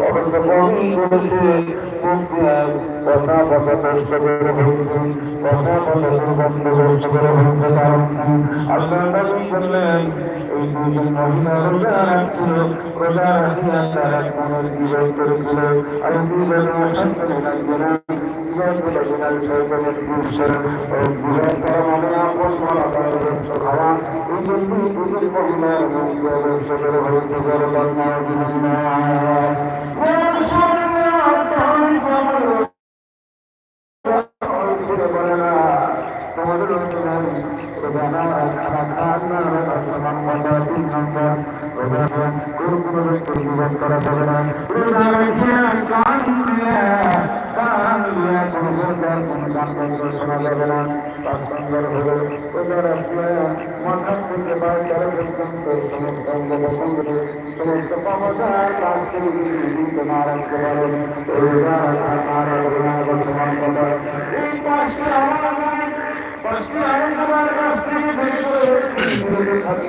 অবশ্য কমই করেছে পশা পশা নষ্ট করে ফেলছে পশা পশা দুর্গন্ধ আল্লাহ ভবিষ্যৎ করে শোনা যাবে না তার সুন্দর হলে ওদের মাথার থেকে বা তেরো পর্যন্ত সমস্ত অঙ্গ প্রসঙ্গ সমস্ত পাবসার কাজ করে দিতে না রাখতে পারেন এই পাঁচটি আমার পাঁচটি আমার কাছ থেকে বের করে থাকি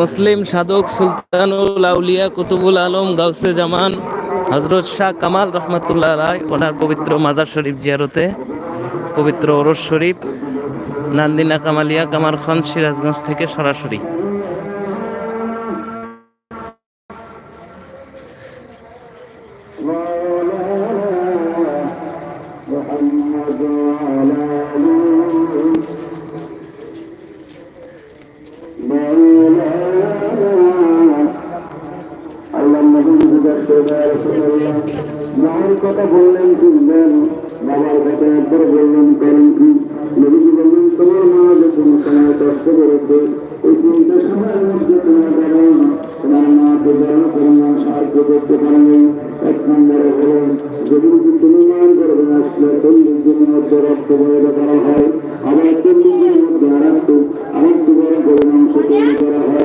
মুসলিম সাধক সুলতানুল আউলিয়া কুতুবুল আলম গাউসে জামান হজরত শাহ কামাল রহমতুল্লাহ রায়, ওনার পবিত্র মাজার শরীফ জিয়ারতে, পবিত্র ওরস শরীফ, নান্দিনা কামালিয়া কামার খান সিরাজগঞ্জ থেকে সরাসরি। কথা বললেন শুনবেন বাবার কথা একবার বললেন করেন কি, নবীজি বললেন, তোমার মা যখন সময় কষ্ট করেছে ওই তিনটে সময়ের মধ্যে তোমার যেমন তোমার মাকে বড় পরিমাণ সাহায্য করতে পারেনি এক নম্বরে হলেন যদি তুমি মান করবে, আসলে চল্লিশ দিনের মধ্যে রক্ত বয়ে করা হয়? আবার চল্লিশ দিনের মধ্যে আর একটু, আরেকটু বড় পরিমাণ তৈরি করা হয়?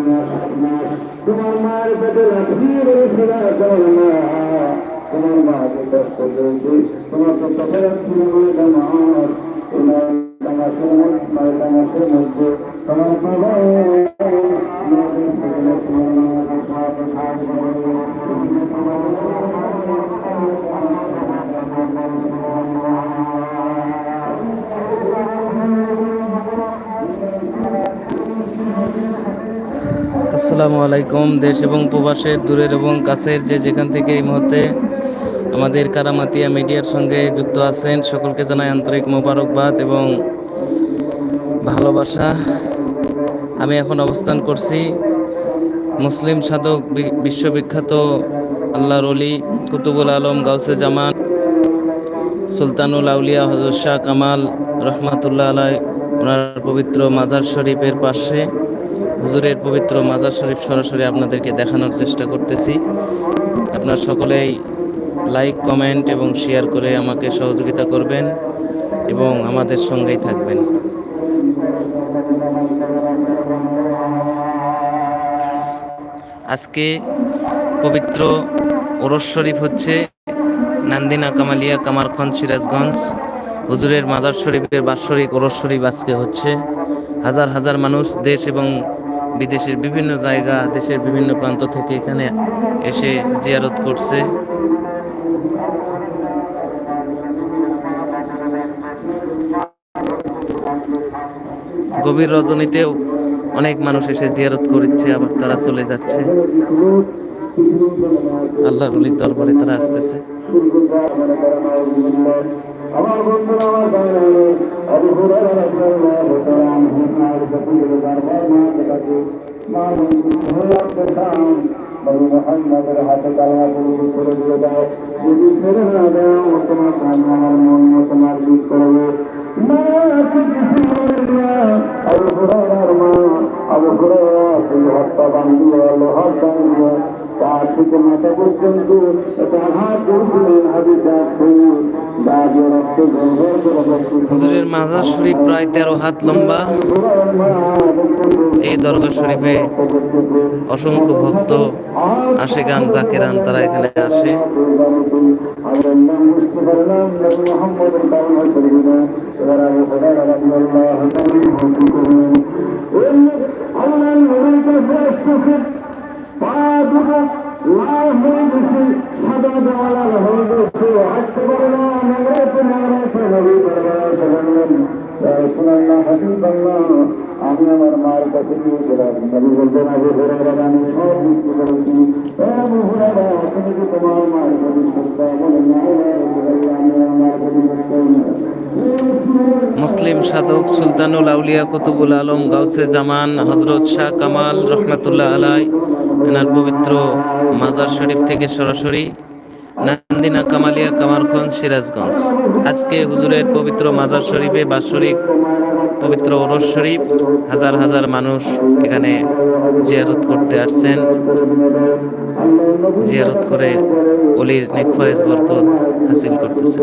তোমার তোমার মায়ের পেটে লাফিয়ে রয়েছিল তোমার মা তোমার মাকে কষ্ট করেছে তোমাকে কথা রাখছিল মায়ের জামা তোমার জামাতের মধ্যে তোমার তোমার আসসালামু আলাইকুম, দেশ এবং প্রবাসের দূরের এবং কাছের যে যেখান থেকে এই মুহূর্তে আমাদের কারামাতিয়া মিডিয়ার সঙ্গে যুক্ত আছেন, সকলকে জানাই আন্তরিক মোবারকবাদ এবং ভালোবাসা। আমি এখন অবস্থান করছি মুসলিম সাধক বিশ্ববিখ্যাত আল্লাহর অলি কুতুবুল আলম গাউসে জামান, সুলতানুল আউলিয়া হজরত শাহ কামাল রহমাতুল্লাহ আলাই ওনার পবিত্র মাজার শরীফের পাশে। হুজুরের পবিত্র মাজার শরীফ সরাসরি আপনাদেরকে দেখানোর চেষ্টা করতেছি। আপনারা সকলেই লাইক, কমেন্ট এবং শেয়ার করে আমাকে সহযোগিতা করবেন এবং আমাদের সঙ্গেই থাকবেন। আজকে পবিত্র ওরস শরীফ হচ্ছে নান্দিনা কামালিয়া কামারখন্দ সিরাজগঞ্জ। হুজুরের মাজার শরীফের বাৎসরিক ওরস শরীফ আজকে হচ্ছে। হাজার হাজার মানুষ, দেশ এবং বিদেশের বিভিন্ন জায়গা, দেশের বিভিন্ন প্রান্ত থেকে এখানে এসে জিয়ারত করছে। গভীর রজনীতেও অনেক মানুষ এসে জিয়ারত করছে, আবার তারা চলে যাচ্ছে। আল্লাহ রুলির দরবারে তারা আসতেছে। আমার বন্ধুরা আমার বাইরে আবু হুরায়রা রাদিয়াল্লাহু তাআলা আনহু আর বকুলের দরবার মা কাছে মা বন্ধু হয়ে আসতাম নবী মুহাম্মদের হাতে কালমা কবুল করে দিয়ে দাও যদি ছেড়ে না দাও তোমার কিছু হত্যা বান্ধিয়ে লোহার বান্ধিয়ে থেকে মাথা পর্যন্ত আঘাত করেছিলেন হাদিস আছে হুজুরের মাজার শরীফ প্রায় তেরো হাত লম্বা এই দরগা শরীফে অসংখ্য ভক্ত আশেগান জাকেরান তারা এখানে আসে আল্লাহ আমি আমার কাছে গিয়েছিলাম। সব বুঝতে তুমি কি তোমার মুসলিম সাধক সুলতানুল আউলিয়া কুতুবুল আলম গাউসে জামান হজরত শাহ কামাল রহমতুল্লাহ আলাই এনার পবিত্র মাজার শরীফ থেকে সরাসরি নান্দিনা কামালিয়া কামারখন্দ সিরাজগঞ্জ। আজকে হুজুরের পবিত্র মাজার শরীফে বাৎসরিক পবিত্র ওরস শরীফ, হাজার হাজার মানুষ এখানে জিয়ারত করতে আসছেন। জিয়ারত করে অলির নিফয়েজ বরকত হাসিল করতেছেন।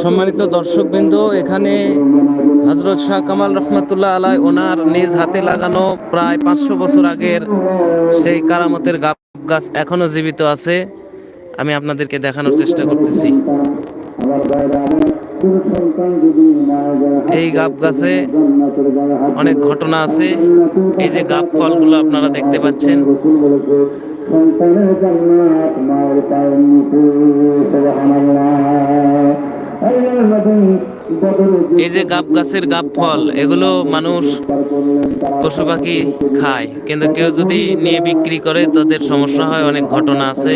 সম্মানিত দর্শকবৃন্দ এখানে হজরত শাহ কামাল রহমতুল্লাহ আলাই ওনার নিজ হাতে লাগানো প্রায় পাঁচশো বছর আগের সেই কারামতের গাব গাছ এখনও জীবিত আছে। আমি আপনাদেরকে দেখানোর চেষ্টা করতেছি। এই গাব গাছে অনেক ঘটনা আছে। এই যে গাব ফলগুলো আপনারা দেখতে পাচ্ছেন। সন্তানের এই যে গাব গাছের গাব ফল, এগুলো মানুষ পশু পাখি খায়। কিন্তু কেউ যদি নিয়ে বিক্রি করে, তাদের সমস্যা হয়, অনেক ঘটনা আছে।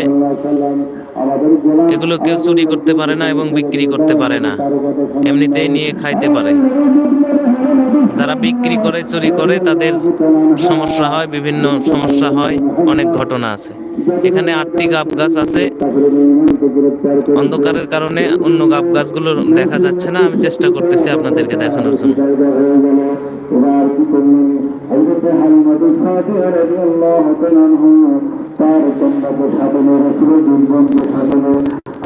এগুলো কেউ চুরি করতে পারে না এবং বিক্রি করতে পারে না। এমনিতেই নিয়ে খাইতে পারে। যারা বিক্রি করে, চুরি করে, তাদের সমস্যা হয়, বিভিন্ন সমস্যা হয়, অনেক ঘটনা আছে। এখানে আটটি গাব গাছ আছে। অন্ধকারের কারণে অন্য গাব গাছগুলো দেখা যাচ্ছে না। আমি চেষ্টা করতেছি আপনাদেরকে দেখানোর জন্য। তার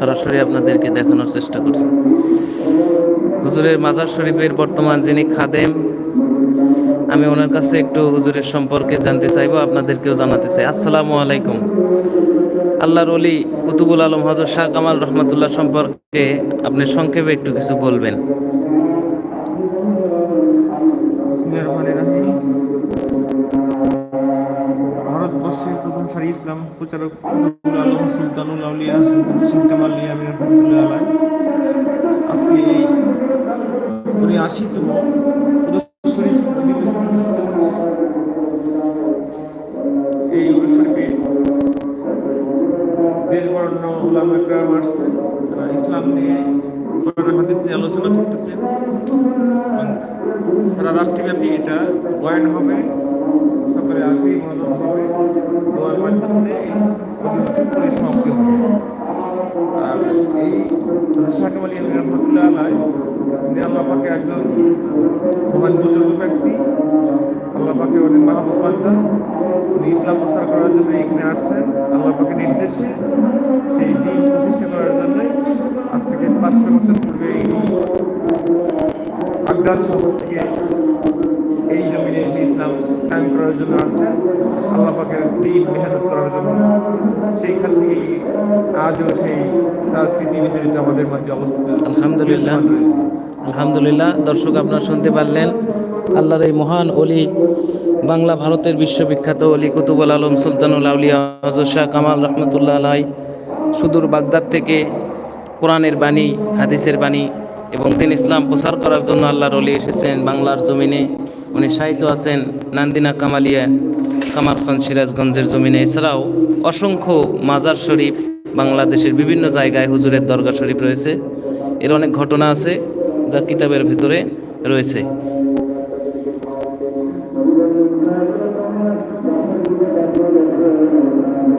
সরাসরি আপনাদেরকে দেখানোর চেষ্টা করছি। হুজুরের মাজার শরীফের বর্তমান যিনি খাদেম, আমি ওনার কাছে একটু হুজুরের সম্পর্কে জানতে চাইব, আপনাদেরকেও জানাতে চাই। আসসালামু আলাইকুম। আল্লাহর অলি কুতুবুল আলম হজর শাহ কামাল রহমতুল্লাহ সম্পর্কে আপনি সংক্ষেপে একটু কিছু বলবেন। বিসমিল্লাহির রহমানির রহিম ভারতবর্ষের প্রথম সারি ইসলাম, প্রচারক আলম, সুলতানুল আউলিয়া শেখ কামাল ইয়ামিন রহমতুল্লাহ আলাইহ। আজকে এই উনি আশিতম। এই তারা ইসলাম নিয়ে নিয়ে আলোচনা করতেছে। সারা রাষ্ট্রব্যাপী এটা বয়ান হবে। সকালে আখেরি মনোযোগ হবে দোয়ার মাধ্যমে এই অধিবেশন পরিসমাপ্তি হবে। আর এই শাকিব আলী রহমতুল্লাহ আলাই উনি আল্লাহ পাকে একজন মহান বুজুর্গ ব্যক্তি, আল্লাহ পাকে অনেক মাহবুব বান্দা। উনি ইসলাম প্রচার করার জন্য এখানে আসছেন। আল্লাহ পাকে নির্দেশে সেই দিন প্রতিষ্ঠা করার জন্যই আজ থেকে পাঁচশো বছর পূর্বে বাগদাদ শহর থেকে এই জমিনে এসে ইসলাম কায়েম করার জন্য আসছেন আল্লাহ পাকের দিন মেহনত করার জন্য। সেইখান থেকেই আজও সেই তার স্মৃতি বিচরিত আমাদের মাঝে অবস্থিত। আলহামদুলিল্লাহ। আলহামদুলিল্লাহ। দর্শক আপনারা শুনতে পারলেন আল্লাহর এই মহান অলি বাংলা ভারতের বিশ্ববিখ্যাত অলি কুতুবুল আলম সুলতানুল আউলিয়া হজর শাহ কামাল রহমতুল্লাহ আলাই সুদূর বাগদাদ থেকে কোরআনের বাণী হাদিসের বাণী এবং তিনি ইসলাম প্রচার করার জন্য আল্লাহর অলি এসেছেন বাংলার জমিনে। উনি সাহিত্য আছেন নান্দিনা কামালিয়া কামার খান সিরাজগঞ্জের জমিনে। এছাড়াও অসংখ্য মাজার শরীফ বাংলাদেশের বিভিন্ন জায়গায় হুজুরের দরগা শরীফ রয়েছে। এর অনেক ঘটনা আছে যা কিতাবের ভিতরে রয়েছে।